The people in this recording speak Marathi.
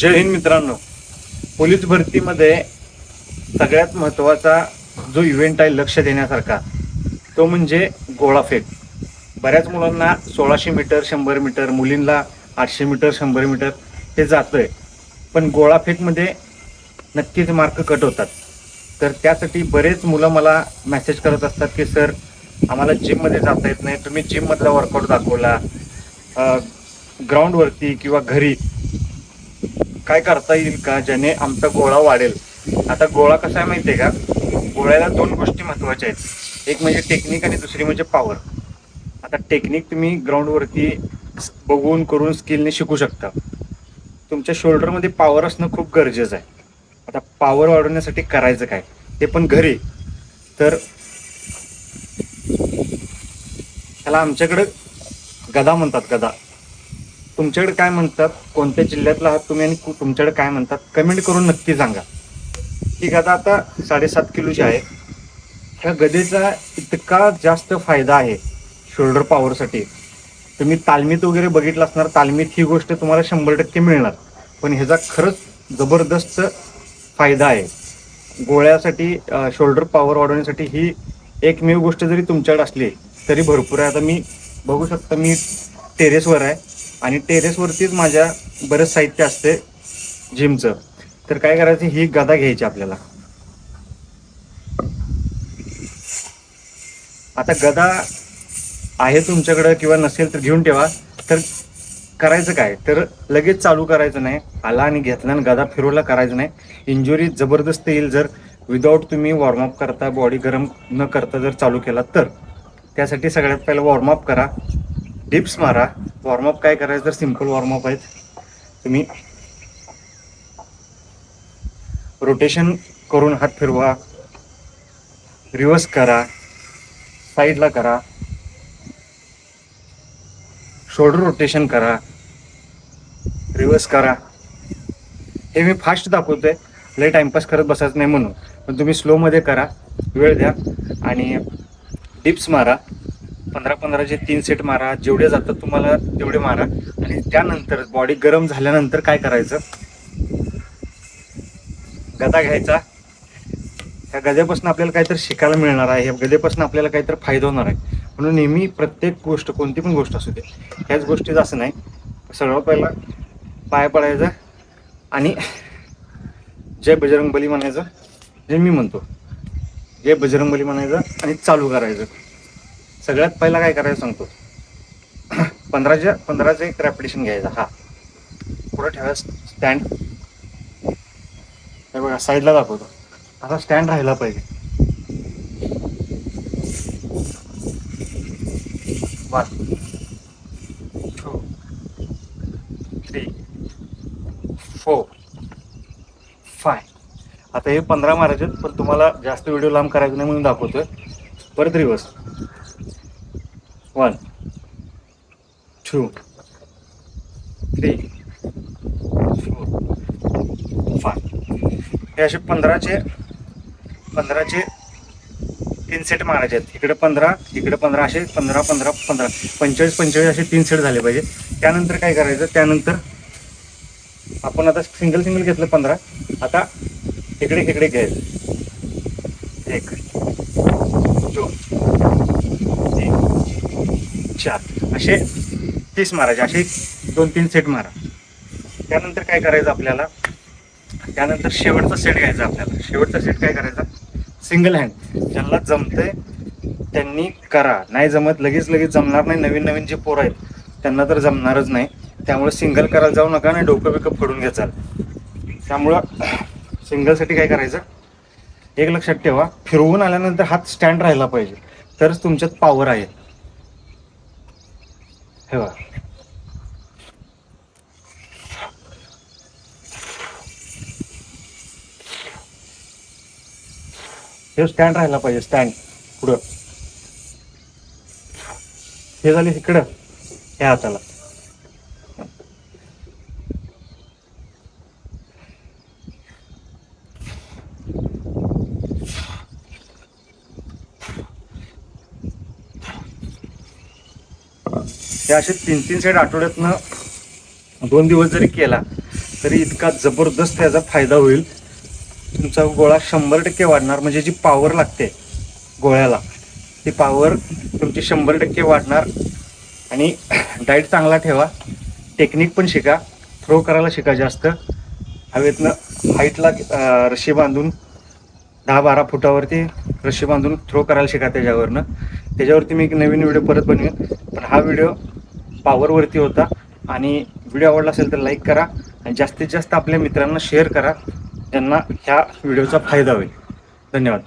जय हिंद मित्रांनो. पोलीस भरतीमध्ये सगळ्यात महत्त्वाचा जो इव्हेंट आहे लक्ष देण्यासारखा तो म्हणजे गोळाफेक बऱ्याच मुलांना सोळाशे मीटर शंभर मीटर मुलींना आठशे मीटर शंभर मीटर हे जातं आहे पण गोळाफेकमध्ये नक्कीच मार्क कट होतात. तर त्यासाठी बरेच मुलं मला मेसेज करत असतात की सर आम्हाला जिममध्ये जाता येत नाही. तुम्ही जिममधला वर्कआउट दाखवला. ग्राउंडवरती किंवा घरी काय करता येईल का? ज्याने आमचा गोळा वाढेल. आता गोळा कसा आहे माहितीये का? गोळ्याला दोन गोष्टी महत्त्वाच्या आहेत. एक म्हणजे टेक्निक आणि दुसरी म्हणजे पॉवर आता टेक्निक तुम्ही ग्राउंडवरती बघून करून स्किलने शिकू शकता. तुमच्या शोल्डरमध्ये पॉवर असणं खूप गरजेचं आहे. आता पॉवर वाढवण्यासाठी करायचं काय? ते पण घरी. तर त्याला आमच्याकडं गदा म्हणतात गदा. तुमच्याकडे काय म्हणतात? कोणत्या जिल्ह्यातला आहात तुम्ही आणि कु- तुमच्याकडे काय म्हणतात? कमेंट करून नक्की सांगा. ही गदा आता साडेसात किलोची आहे ह्या गदेचा इतका जास्त फायदा आहे शोल्डर पॉवरसाठी तुम्ही तालमीत वगैरे बघितलं असणार तालमीत ही गोष्ट तुम्हाला शंभर टक्के मिळणार. पण ह्याचा खरंच जबरदस्त फायदा आहे. गोळ्यासाठी शोल्डर पॉवर वाढवण्यासाठी ही एकमेव गोष्ट जरी तुमच्याकडे असली तरी भरपूर आहे. आता मी बघू शकता मी टेरेसवर आहे. आणि टेरेसवरतीच माझ्या बरंच साहित्य असते जिमचं. तर काय करायचं ही गदा घ्यायची आपल्याला. आता गदा आहे तुमच्याकडं किंवा नसेल तर घेऊन ठेवा. तर करायचं काय? तर लगेच चालू करायचं नाही. आला आणि घेतला आणि गदा फिरवला करायचं नाही. इंजुरी जबरदस्त येईल जर विदाऊट तुम्ही वॉर्मअप करता बॉडी गरम न करता जर चालू केला तर. त्यासाठी सगळ्यात पहिलं वॉर्मअप करा. डिप्स मारा. वॉर्मअप काय करायचं तर सिंपल वॉर्मअप आहेत. तुम्ही रोटेशन करून हात फिरवा. रिवर्स करा. साईडला करा. शोल्डर रोटेशन करा. रिवर्स करा. हे मी फास्ट दाखवतोय. लय टाइमपास करत बसायचं नाही म्हणून. पण तुम्ही स्लोमध्ये करा. वेळ द्या. आणि डिप्स मारा. पंधरा पंधराचे तीन सेट मारा जेवढे जातात तुम्हाला तेवढे मारा. आणि त्यानंतर बॉडी गरम झाल्यानंतर काय करायचं? गदा घ्यायचा. ह्या गद्यापासून आपल्याला काहीतरी शिकायला मिळणार आहे. ह्या गद्यापासून आपल्याला काहीतरी फायदा होणार आहे. म्हणून नेहमी प्रत्येक गोष्ट कोणती पण गोष्ट असू दे ह्याच गोष्टीचं असं नाही. सर्वात पहिला पाय पडायचा आणि जय बजरंगबली म्हणायचं. जे मी म्हणतो जय बजरंगबली म्हणायचं आणि चालू करायचं. सगळ्यात पहिला काय करायचं सांगतो? पंधराच्या पंधराचं एक रॅपिटेशन घ्यायचा हा. पुढं ठेवायचं स्टँड हे बघा साईडला दाखवतो. असा स्टँड राहिला पाहिजे. One two three four five. आता हे पंधरा मारायचे आहेत, पण तुम्हाला जास्त व्हिडिओ लांब करायचं नाही म्हणून दाखवतोय. परत reverse one, two, three, four, five. हे असे पंधराचे पंधराचे तीन सेट मारायचे आहेत. इकडे पंधरा इकडे पंधरा असे पंधरा पंधरा पंधरा. पंचेचाळीस पंचेचाळीस असे तीन सेट झाले पाहिजे. त्यानंतर काय करायचं? त्यानंतर आपण आता सिंगल सिंगल घेतलं पंधरा. आता इकडे इकडे घ्यायचं. एक दोन तीन चार. असे तीस मारायचे असे दोन तीन सेट मारा. त्यानंतर काय करायचं आपल्याला? त्यानंतर शेवटचा सेट घ्यायचा आपल्याला. शेवटचा सेट काय करायचा? सिंगल हँड ज्यांना जमतंय त्यांनी करा. नाही जमत लगेच लगेच जमणार नाही. नवीन नवीन जे पोरं आहेत त्यांना तर जमणारच नाही. त्यामुळे सिंगल करायला जाऊ नका आणि डोकं बिकं फोडून घ्याचाल त्यामुळं सिंगलसाठी काय करायचं? एक लक्षात ठेवा फिरवून आल्यानंतर हात स्टँड राहिला पाहिजे. तरच तुमच्यात पॉवर आहे. हे बघा हे स्टँड राहायला पाहिजे स्टँड पुढं. हे झाले इकडं. ह्या हाताला. हे असे तीन तीन सेट आठवड्यातनं दोन दिवस जरी केला तरी इतका जबरदस्त याचा फायदा होईल. तुमचा गोळा शंभर टक्के वाढणार म्हणजे जी पॉवर लागते गोळ्याला ती पॉवर तुमची शंभर टक्के वाढणार. आणि डाईट चांगला ठेवा टेक्निक पण शिका थ्रो करायला शिका जास्त. हवेतनं हाईटला रशी बांधून दहा बारा फुटावरती रशी बांधून थ्रो करायला शिका त्याच्यावरनं. त्याच्यावरती मी एक नवीन व्हिडिओ परत बनवेन. पण हा व्हिडिओ पॉवरवरती होता. आणि व्हिडिओ आवडला असेल तर लाईक करा आणि जास्तीत जास्त आपल्या मित्रांना शेअर करा. ज्यांना ह्या व्हिडिओचा फायदा होईल. धन्यवाद.